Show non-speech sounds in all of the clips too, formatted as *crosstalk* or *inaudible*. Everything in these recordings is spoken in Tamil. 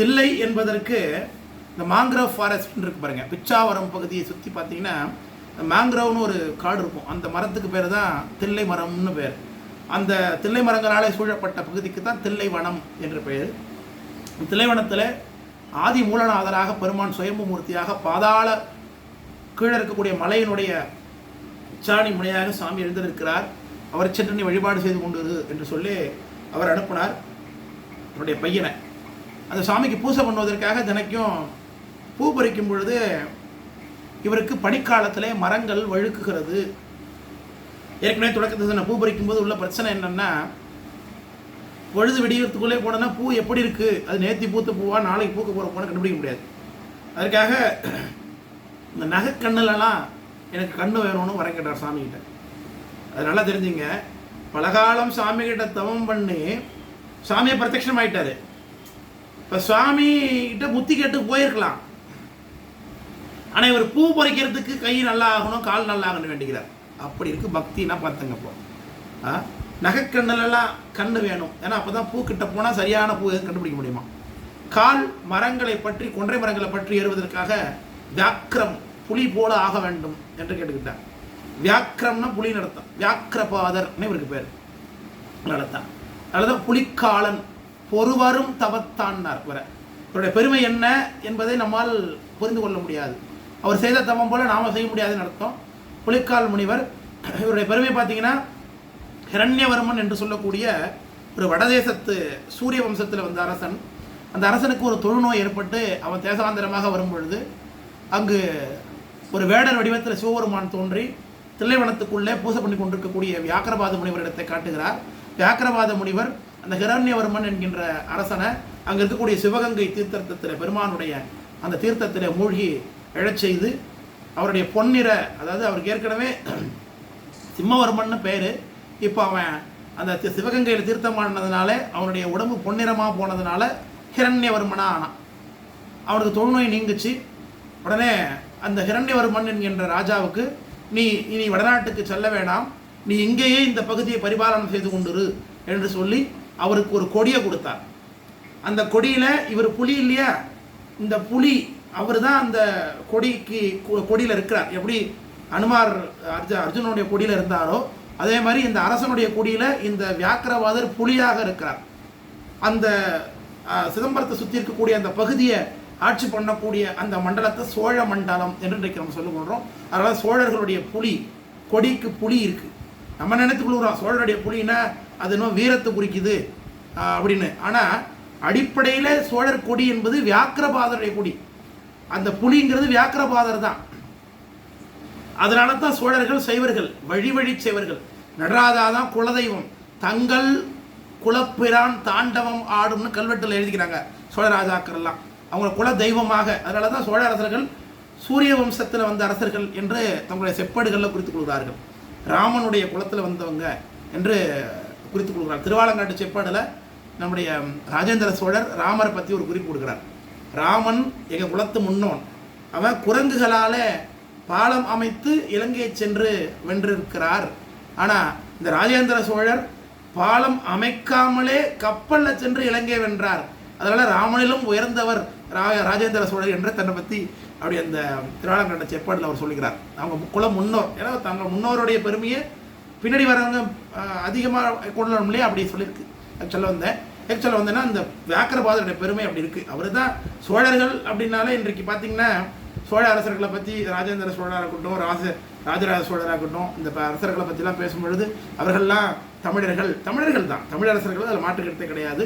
தில்லை என்பதற்கு இந்த மாங்க்ரோவ் ஃபாரஸ்ட்னு இருக்கு பாருங்க. பிச்சாவரம் பகுதியை சுற்றி பார்த்தீங்கன்னா மேங்க்ரோவ்னு ஒரு காடு இருக்கும். அந்த மரத்துக்கு பேர் தான் தில்லை மரம்னு பேர். அந்த தில்லை மரங்களாலே சூழப்பட்ட பகுதிக்கு தான் தில்லை வனம் என்று பெயர். தில்லைவனத்தில் ஆதி மூலநாதராக பெருமான் சுயம்பு மூர்த்தியாக பாதாள கீழே இருக்கக்கூடிய மலையினுடைய உச்சாணி முனையாக சாமி எழுந்திருக்கிறார். அவர் சென்று நீ வழிபாடு செய்து கொண்டு என்று சொல்லி அவர் அனுப்பினார். அவருடைய பையனை. அந்த சாமிக்கு பூஜை பண்ணுவதற்காக தினைக்கும் பூ பறிக்கும் பொழுது இவருக்கு பனிக்காலத்திலே மரங்கள் வழுக்குகிறது. ஏற்கனவே தொடக்கத்தில் நான் பூ பறிக்கும் போது உள்ள பிரச்சனை என்னென்னா பொழுது விடியறதுக்குள்ளே போனோன்னா பூ எப்படி இருக்குது அது நேர்த்தி பூத்த பூவா நாளைக்கு பூக்க போகிற பூனை கண்டுபிடிக்க முடியாது. அதற்காக இந்த நகை எனக்கு கண்ணு வேணும்னு வரைக்கிட்டார் கேட்டார் சாமிகிட்ட. அது நல்லா தெரிஞ்சுங்க. பலகாலம் சாமிகிட்ட தவம் பண்ணி சாமியை பிரத்யட்சம் ஆயிட்டாரு இப்போ சுவாமி கிட்ட புத்தி கேட்டு போயிருக்கலாம். ஆனால் இவர் பூ பறிக்கிறதுக்கு கை நல்லா ஆகணும் கால் நல்லா ஆகணும் வேண்டிக்கிறார். அப்படி இருக்கு பக்தினா பார்த்துங்க இப்போ. ஆ? நகைக்கண்ணுலலாம் கண்ணு வேணும். ஏன்னா அப்போ தான் பூ கிட்ட போனால் சரியான பூ கண்டுபிடிக்க முடியுமா? கால் மரங்களை பற்றி கொன்றை மரங்களை பற்றி ஏறுவதற்காக வியாக்கிரம் புலி போல ஆக வேண்டும் என்று கேட்டுக்கிட்டார். வியாக்கிரம்னா புலி நடத்தம் வியாக்கிரபாதர்னு இவருக்கு பேர். நடத்தான் அதுதான் புலிக்காலன் பொறுவரும் தவத்தான்னார் வர இவருடைய பெருமை என்ன என்பதை நம்மால் புரிந்து கொள்ள முடியாது. அவர் செய்த தவம் போல நாம செய்ய முடியாதுன்னு அர்த்தம். புலிக்கால் முனிவர் இவருடைய பெருமை பார்த்தீங்கன்னா ஹிரண்யவர்மன் என்று சொல்லக்கூடிய ஒரு வடதேசத்து சூரிய வம்சத்தில் வந்த அரசன். அந்த அரசனுக்கு ஒரு தொழுநோய் ஏற்பட்டு அவன் தேசாந்திரமாக வரும் பொழுது அங்கு ஒரு வேடர் வடிவத்தில் சிவபெருமான் தோன்றி தில்லைவனத்துக்குள்ளே பூசை பண்ணி கொண்டிருக்கக்கூடிய முனிவர் முனிவரிடத்தை காட்டுகிறார். வியாக்கரபாத முனிவர் அந்த ஹிரண்யவர்மன் என்கின்ற அரசனை அங்கே இருக்கக்கூடிய சிவகங்கை தீர்த்தத்தில் பெருமானுடைய அந்த தீர்த்தத்தில் மூழ்கி எழச் செய்து அவருடைய பொன்னிற அதாவது அவருக்கு ஏற்கனவே சிம்மவர்மன்னு பேர் இப்போ அவன் அந்த சிவகங்கையில் தீர்த்தமானதுனால அவனுடைய உடம்பு பொன்னிறமாக போனதுனால ஹிரண்யவர்மனாக ஆனான். அவனுக்கு தொழுநோய் நீங்குச்சு. உடனே அந்த ஹிரண்யவர்மன் என்கின்ற ராஜாவுக்கு நீ இனி வடநாட்டுக்கு செல்ல வேண்டாம் நீ இங்கேயே இந்த பகுதியை பரிபாலனம் செய்து கொண்டிரு என்று சொல்லி அவருக்கு ஒரு கொடியை கொடுத்தார். அந்த கொடியில் இவர் புலி இல்லையா? இந்த புலி அவர் தான் அந்த கொடிக்கு கொடியில் இருக்கிறார். எப்படி அனுமார் அர்ஜு அர்ஜுனனுடைய கொடியில் இருந்தாரோ அதே மாதிரி இந்த அரசனுடைய கொடியில் இந்த வியாக்கிரவாதர் புலியாக இருக்கிறார். அந்த சிதம்பரத்தை சுற்றி இருக்கக்கூடிய அந்த பகுதியை ஆட்சி பண்ணக்கூடிய அந்த மண்டலத்தை சோழ மண்டலம் என்று இன்றைக்கு நம்ம சொல்லுகின்றோம் கொள்கிறோம் அதனால் சோழர்களுடைய புலி கொடிக்கு புலி இருக்குது நம்ம நினைத்து கொள்கிறோம் சோழருடைய புலின்னா அது இன்னும் வீரத்தை குறிக்குது. அப்படின்னு. ஆனால் அடிப்படையில் சோழர் கொடி என்பது வியாக்கிரபாதருடைய கொடி. அந்த புலிங்கிறது வியாக்கிரபாதர் தான். அதனால தான் சோழர்கள் சைவர்கள் வழி வழி சைவர்கள். நடராஜா தான் குலதெய்வம். தங்கள் குலப்பிரான் தாண்டவம் ஆடும்னு கல்வெட்டில் எழுதிக்கிறாங்க சோழராஜாக்கள் எல்லாம் அவங்க குல தெய்வமாக. அதனால தான் சோழ அரசர்கள் சூரிய வம்சத்தில் வந்த அரசர்கள் என்று தங்களுடைய செப்பேடுகளில் குறித்துக் கொள்கிறார்கள். ராமனுடைய குலத்தில் வந்தவங்க என்று குறித்து கொடுக்குறார் திருவாலங்காட்டு செப்பாடில் நம்முடைய ராஜேந்திர சோழர் ராமரை பற்றி ஒரு குறிப்பு கொடுக்குறார். ராமன் எங்கள் குலத்து முன்னோன். அவன் குரங்குகளால் பாலம் அமைத்து இலங்கையை சென்று வென்றிருக்கிறார். ஆனால் இந்த ராஜேந்திர சோழர் பாலம் அமைக்காமலே கப்பலில் சென்று இலங்கை வென்றார். அதனால் ராமனிலும் உயர்ந்தவர் ரா ராஜேந்திர சோழர் என்று தன்னை பற்றி அப்படி அந்த திருவாளங்கண்ட செப்பாடில் அவர் சொல்லுகிறார் அவங்க குல முன்னோர் ஏன்னா தங்கள் முன்னோருடைய பெருமையை பின்னாடி வரவங்க அதிகமாக கொள்ளணும் இல்லையா? அப்படி சொல்லியிருக்கு. ஆக்சுவலாக வந்தேன். ஆக்சுவலாக வந்தேன்னா இந்த வியாக்கரபாதருடைய பெருமை அப்படி இருக்குது அவர் தான் சோழர்கள் அப்படின்னாலே இன்றைக்கு பார்த்தீங்கன்னா சோழ அரசர்களை பற்றி ராஜேந்திர சோழராக இருக்கட்டும் ராஜ ராஜராஜ சோழராக இருக்கட்டும் இந்த அரசர்களை பற்றிலாம் பேசும்பொழுது அவர்கள்லாம் தமிழர்கள் தமிழர்கள் தான். தமிழரசர்கள் அதில் மாற்றுக்கிறதே கிடையாது.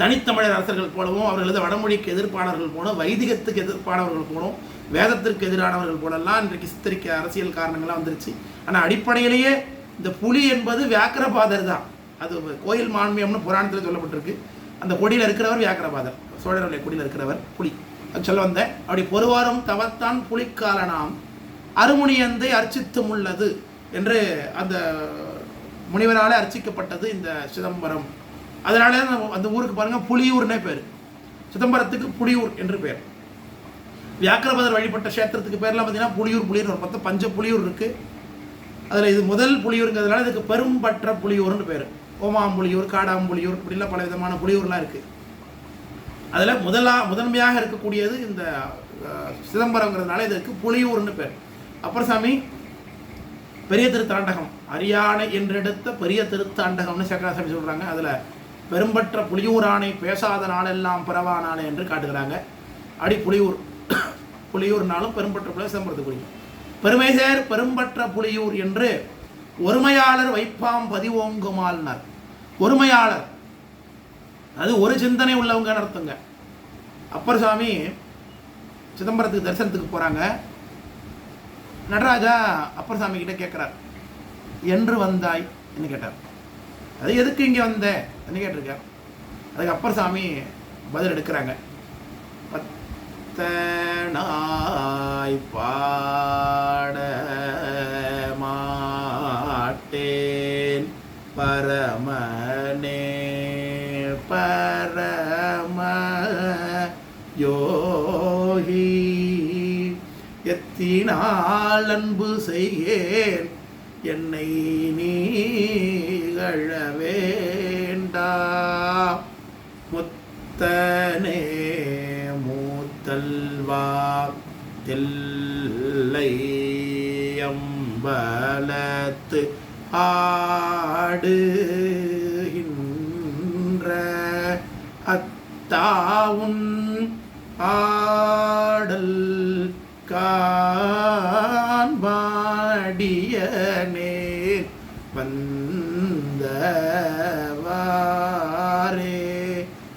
தனித்தமிழர் அரசர்கள் போலவும் அவர்களது வடமொழிக்கு எதிர்ப்பானவர்கள் போலும் வைதிகத்துக்கு எதிர்ப்பானவர்கள் போலும் வேதத்திற்கு எதிரானவர்கள் போலெல்லாம் இன்றைக்கு சித்தரிக்க அரசியல் காரணங்கள்லாம் வந்துருச்சு. ஆனால் அடிப்படையிலேயே இந்த புலி என்பது வியாக்கிரபாதர் தான். அது கோயில் மான்மியம்னு புராணத்தில் சொல்லப்பட்டிருக்கு. அந்த கொடியில் இருக்கிறவர் வியாக்கரபாதர். சோழருடைய கொடியில் இருக்கிறவர் புலி. அது சொல்ல வந்தேன். அப்படி பொறுவாரும் தவத்தான் புலிக்காலனாம். அருமுனியந்தை அர்ச்சித்தும் உள்ளது என்று அந்த முனிவரால் அர்ச்சிக்கப்பட்டது இந்த சிதம்பரம். அதனால அந்த ஊருக்கு பாருங்கள் புலியூர்னே பேர். சிதம்பரத்துக்கு புலியூர் என்று பேர். வியாக்கிரபதர் வழிபட்ட கஷேத்திரத்துக்கு பேர்லாம் பார்த்தீங்கன்னா புலியூர் புலியூர் மொத்தம் பஞ்ச புலியூர் இருக்குது அதில் இது முதல் புலியூருங்கிறதுனால இதுக்கு பெரும்பற்ற புலியூர்னு பேர். ஓமாம்புலியூர் காடாம்புலியூர் இப்படிலாம் பல விதமான புலியூர்லாம் இருக்குது அதில் முதலா முதன்மையாக இருக்கக்கூடியது இந்த சிதம்பரங்கிறதுனால இதற்கு புலியூர்னு பேர். அப்புறம் சாமி பெரிய திருத்தாண்டகம் அரியானை என்றெடுத்த பெரிய திருத்தாண்டகம்னு சக்கராசாமி சொல்கிறாங்க அதில் பெரும்பற்ற புலியூரானை பேசாத நாளெல்லாம் பிறவா நாளே என்று காட்டுகிறாங்க. அடி புலியூர். புலியூர்னாலும் பெரும்பற்ற புலியூர் சிதம்பரத்துக்கு குறிக்கும் பெருமைசேர் பெரும்பற்ற புலியூர் என்று ஒருமையாளர் வைப்பாம் பதிவோங்குமாள்னர். ஒருமையாளர். அது ஒரு சிந்தனை உள்ளவங்க நடத்துங்க. அப்பர் சுவாமி சிதம்பரத்துக்கு தரிசனத்துக்கு போகிறாங்க நடராஜா அப்பர் சாமி கிட்ட கேட்குறார் என்று வந்தாய்? என்று கேட்டார். அது எதுக்கு இங்கே வந்த? என்ன கேட்டிருக்கேன் அதுக்கு அப்பர் சாமி பதில் எடுக்கிறாங்க. பத்தனாய் பாட மாட்டேன். பரமனே பரம யோகி. எத்தினால் அன்பு செய்யேன். என்னை நீகழ வேண்டா முத்தனே மூத்தல்வா தில்லையம்பலத்து ஆடுகின்ற அத்தாவும் ஆடல் கா காண்பாடியனே வந்தவாரே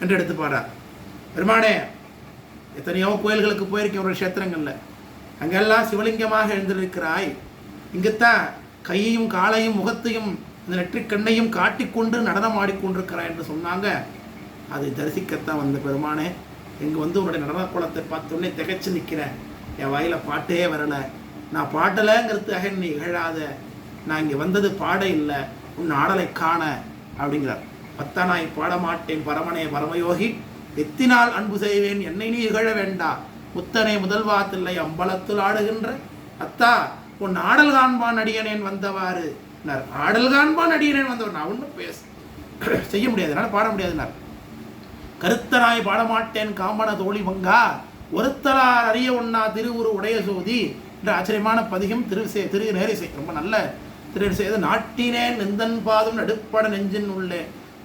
என்று எடுத்து பாடார் பெருமானே எத்தனையோ கோயில்களுக்கு போயிருக்கேன் ஒரு க்ஷேத்திரங்கள்ல. அங்கெல்லாம் சிவலிங்கமாக எழுந்திருக்கிறாய். இங்குத்தான் கையையும் காலையும் முகத்தையும் இந்த நெற்றிக்கண்ணையும் காட்டிக்கொண்டு நடனம் ஆடிக்கொண்டிருக்கிறாய் என்று சொன்னாங்க. அதை தரிசிக்கத்தான் வந்த பெருமானே இங்கே வந்து உன்னுடைய நடன குளத்தை பார்த்தோன்னே திகைச்சு நிற்கிறேன் என் வாயில் பாட்டே வரலை. நான் பாடலைங்கிறதுக்காக நீ இகழாத. நான் இங்கே வந்தது பாட இல்லை உன் ஆடலை காண அப்படிங்கிறார். பத்தனாய் பாட மாட்டேன் பரமனே பரமயோகி. எத்தினால் அன்பு செய்வேன் என்னை நீ இகழ வேண்டா. புத்தனை முதல்வாத்தில்லை அம்பலத்தில் ஆடுகின்ற. அத்தா உன் ஆடல் காண்பான் அடியனேன் வந்தவாறு. ஆடல் காண்பான் அடியனேன் வந்தவர் நான் ஒன்றும் பேச *clears throat* செய்ய முடியாது. என்னால் பாட முடியாதுனார் கருத்தனாய் பாடமாட்டேன் காமன தோழி மங்கா ஒருத்தலார் அறிய உண்ணா திருவுரு உடைய சோதி என்ற ஆச்சரியமான பதிகம் திரு திரு நேரிசை ரொம்ப நல்ல திரு அது நாட்டினேன் நிந்தன் பாதம் நடுப்பட நெஞ்சின் உள்ளே.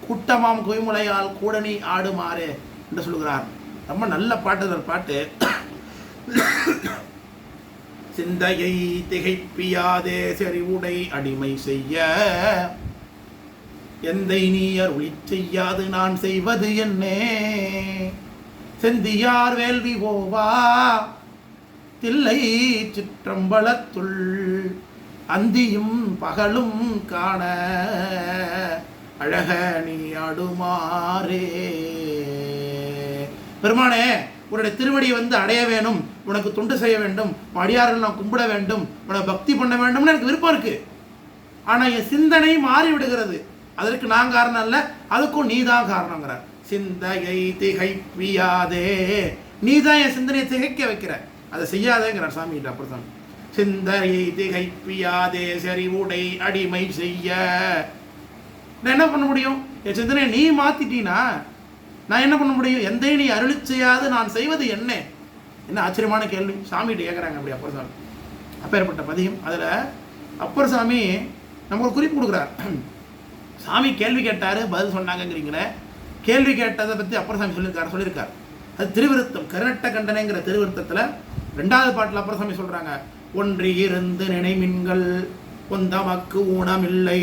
கூட்டமாம் குய்முலையால் கூடனி ஆடுமாறு என்று சொல்கிறார். ரொம்ப நல்ல பாட்டு பாட்டு. சிந்தையை திகைப்பியாதே செறிவுடை அடிமை செய்ய. எந்தை நீயர் ஒளி செய்யாது நான் செய்வது என்னே. செந்தியார் வேள்வி போவா. தில்லை சிற்றம்பலத்துள் அந்தியும் பகலும் காண அழக நீ அடுமாறே பெருமானே உன்னுடைய திருவடியை வந்து அடைய வேணும் உனக்கு தொண்டு செய்ய வேண்டும் அடியார்கள் நான் கும்பிட வேண்டும் உனக்கு பக்தி பண்ண வேண்டும்னு எனக்கு விருப்பம் இருக்கு. ஆனால் என் சிந்தனை மாறி விடுகிறது அதற்கு நான் காரணம் அல்ல அதுக்கும் நீ தான் காரணங்கிறார் சிந்தையை திகைப்பியாதே. நீ தான் என் சிந்தனையை திகைக்க வைக்கிற. அதை செய்யாதேங்கிறார் சாமி கிட்ட அப்புறம் சிந்தையை திகைப்பியாதே செறிவுடை அடிமை செய்ய. நான் என்ன பண்ண முடியும்? என் சிந்தனையை நீ மாத்திட்டீனா? நான் என்ன பண்ண முடியும்? எந்தை நீ அருளி செய்யாது நான் செய்வது என்ன? என்ன ஆச்சரியமான கேள்வி. சாமிகிட்ட கேட்குறாங்க அப்படி அப்பர் சாமி அப்பேற்பட்ட பதியம் அதில் அப்பர் சாமி நமக்கு ஒரு குறிப்பு கொடுக்குறார். *clears throat* சாமி கேள்வி கேட்டார் பதில் சொன்னாங்கங்கிறீங்கள. கேள்வி கேட்டதை பற்றி அப்பர் சாமி சொல்லியிருக்கார் சொல்லியிருக்கார். அது திருவிருத்தம் கருணட்ட கண்டனைங்கிற திருவிருத்தத்தில் ரெண்டாவது பாட்டில் அப்புறம் சாமி சொல்கிறாங்க ஒன்றி இருந்து நினைமின்கள் கொந்தமக்கு ஊனமில்லை.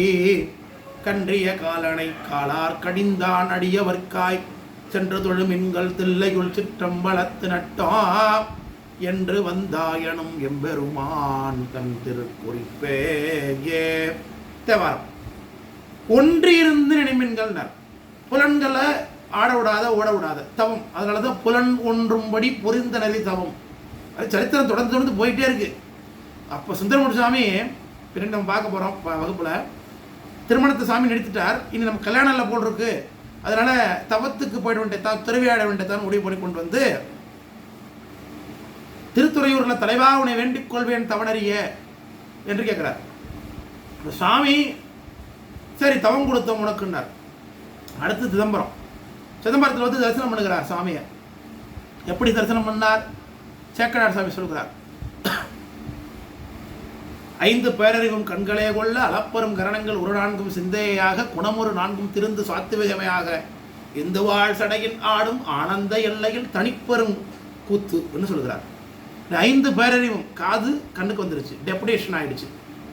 கன்றிய காலனை காலார் கடிந்தான் அடியவர்க்காய். சென்று தொழுமின்கள் தில்லையுள் சிற்றம்பலத்து நட்டா என்று வந்தாயனும் எம்பெருமான் தன் திருக்குறிப்பே ஏ தேவாரம். ஒன்றியிருந்து நினைமின்கள்னர். புலன்களை ஆட விடாத ஓட விடாத தவம். அதனால தான் புலன் ஒன்றும்படி புரிந்த நெறி தவம். அது சரித்திரம் தொடர்ந்து தொடர்ந்து போயிட்டே இருக்கு. அப்போ சுந்தரமூர்த்தி சாமி பின்னாடி நம்ம பார்க்க போகிறோம் வகுப்பில் திருமணத்தை சாமி நிறுத்திட்டார் இனி நம்ம கல்யாணம் இல்லை போல் இருக்கு. அதனால தவத்துக்கு போயிட வேண்டிய தான் துறவியாட வேண்டியதான் முடிவு பண்ணி கொண்டு வந்து திருத்துறையூரில் தலைவா உன்னை வேண்டிக் கொள்வேன் தவணறிய என்று கேட்குறார் சாமி சரி தவம் கொடுத்தோம் உனக்குன்னார். அடுத்து சிதம்பரம். சிதம்பரத்தில் வந்து தரிசனம் பண்ணுகிறார் சாமியை. எப்படி தரிசனம் பண்ணார்? சேக்கடார் சாமி சொல்கிறார் ஐந்து பேரறிவும் கண்களே கொள்ள அளப்பரும் கரணங்கள் ஒரு நான்கும் சிந்தையாக குணமொரு நான்கும் திருந்து சாத்துவிகமையாக இந்து வாழ் சடையில் ஆடும் ஆனந்த எல்லையில் தனிப்பெரும் கூத்து என்று சொல்கிறார். ஐந்து பேரறிவும் காது கண்ணுக்கு வந்துருச்சு டெப்புடேஷன் ஆயிடுச்சு.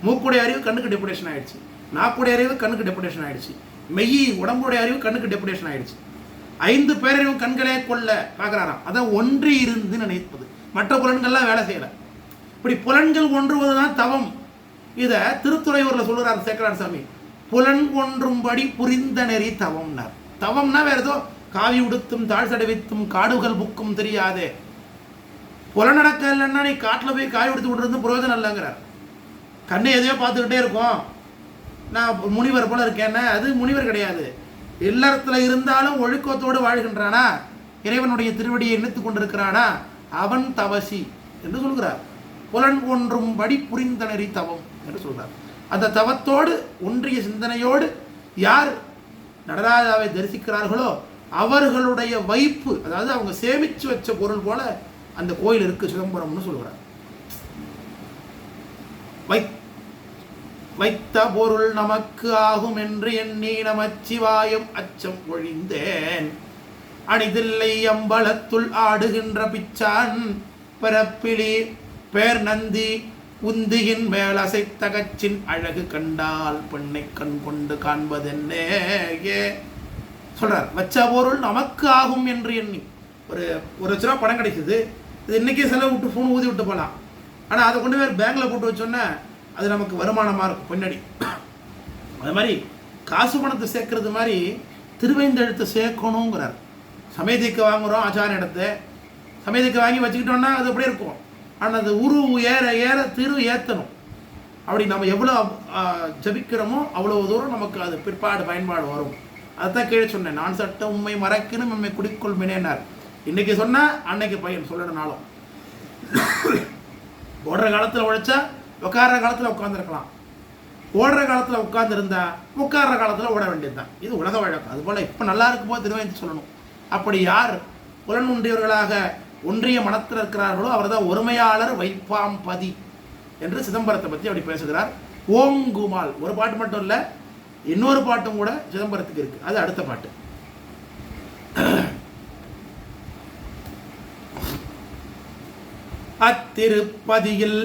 மூக்குடைய அறிவு கண்ணுக்கு டெப்புடேஷன் ஆயிடுச்சு. நாக்குடைய அறிவு கண்ணுக்கு டெப்புடேஷன் ஆயிடுச்சு. மெய் உடம்புடைய அறிவு கண்ணுக்கு டெப்புடேஷன் ஆயிடுச்சு. ஐந்து பேரறிவும் கண்களே கொள்ள பார்க்குறாராம். அதான் ஒன்றி இருந்து நினைப்பது. மற்ற புலன்கள்லாம் வேலை செய்யலை. இப்படி புலன்கள் ஒன்றுவது தான் தவம். இதை திருத்துறையூரில் சொல்லுறார் சேக்கரார் சாமி. புலன் ஒன்றும்படி புரிந்த நெறி தவம்னார். தவம்னா வேற ஏதோ காவி உடுத்தும் தாழ் சடைவித்தும் காடுகள் புக்கும் தெரியாதே. புலனடக்க இல்லைன்னா நீ காட்டில் போய் காய் உடுத்து விட்டுருந்து பிரயோஜனம் இல்லைங்கிறார். கண்ணை எதையோ பார்த்துக்கிட்டே இருக்கும். நான் முனிவர் போல இருக்கேன்னா அது முனிவர் கிடையாது. இல்லறத்தில் இருந்தாலும் ஒழுக்கத்தோடு வாழ்கின்றானா? இறைவனுடைய திருவடியை நினைத்து கொண்டிருக்கிறானா? அவன் தவசி என்று சொல்கிறார். புலன் ஒன்றும் படி புரிந்தனரி தவம் என்று சொல்கிறார். அந்த தவத்தோடு ஒன்றிய சிந்தனையோடு யார் நடராஜாவை தரிசிக்கிறார்களோ அவர்களுடைய வைப்பு அதாவது அவங்க சேமிச்சு வச்ச பொருள் போல அந்த கோயில் இருக்கு சிதம்பரம்னு சொல்கிறார். வை வைத்த பொருள் நமக்கு ஆகும் என்று எண்ணி நமச்சிவாயம் அச்சம் ஒழிந்தேன். அணிதில்லை அம்பலத்துள் ஆடுகின்ற பிச்சான் பிறப்பிலி பேர் நந்தி உந்தியின் மேல் அழகு கண்டால் பெண்ணை கண் கொண்டு காண்பதென்னே? ஏ. சொல்றார் வச்ச பொருள் நமக்கு ஆகும் என்று எண்ணி. ஒரு ஒரு லட்ச ரூபா பணம் கிடைக்குது. இது இன்னைக்கே செலவு விட்டு ஃபோன் ஊதி விட்டு போகலாம் ஆனால் அதை கொண்டு போய் பேங்கில் போட்டு வச்சோன்னே அது நமக்கு வருமானமாக இருக்கும் பின்னாடி. அது மாதிரி காசு பணத்தை சேர்க்கறது மாதிரி திருவைந்தெழுத்தை சேர்க்கணுங்கிறார். சமயத்துக்கு வாங்குகிறோம் ஆச்சார இடத்து. சமயத்துக்கு வாங்கி வச்சுக்கிட்டோம்னா அது அப்படியே இருக்கும். ஆனால் அது உரு ஏற ஏற திரு ஏற்றணும் அப்படி நம்ம எவ்வளோ ஜபிக்கிறோமோ அவ்வளோ தூரம் நமக்கு அது பிற்பாடு பயன்பாடு வரும். அதைத்தான் கீழே சொன்னேன். நான் சட்ட உண்மை மறக்கணும் நம்மை குடிக்கொள் மினேனார் இன்றைக்கி சொன்னால் அன்னைக்கு பையன் சொல்லணும்னாலும் ஓடுற காலத்தில் உழைச்சா உட்கார்ற காலத்தில் உட்காந்துருக்கலாம் ஓடுற காலத்தில் உட்காந்துருந்தா உட்கார்ற காலத்தில் ஓட வேண்டியது தான் இது உலக வழக்கம். அதுபோல் இப்போ நல்லா இருக்கும்போது திருவைந்து சொல்லணும். அப்படி யார் புலன் ஒன்றியவர்களாக ஒன்றிய மனத்தில் இருக்கிறார்களோ அவர் தான் ஒருமையாளர் வைப்பாம் பதி என்று சிதம்பரத்தை பற்றி அப்படி பேசுகிறார். ஓங்குமால் ஒரு பாட்டு மட்டும் இல்லை இன்னொரு பாட்டும் கூட சிதம்பரத்துக்கு இருக்கு. அது அடுத்த பாட்டு. அத்திருப்பதியில்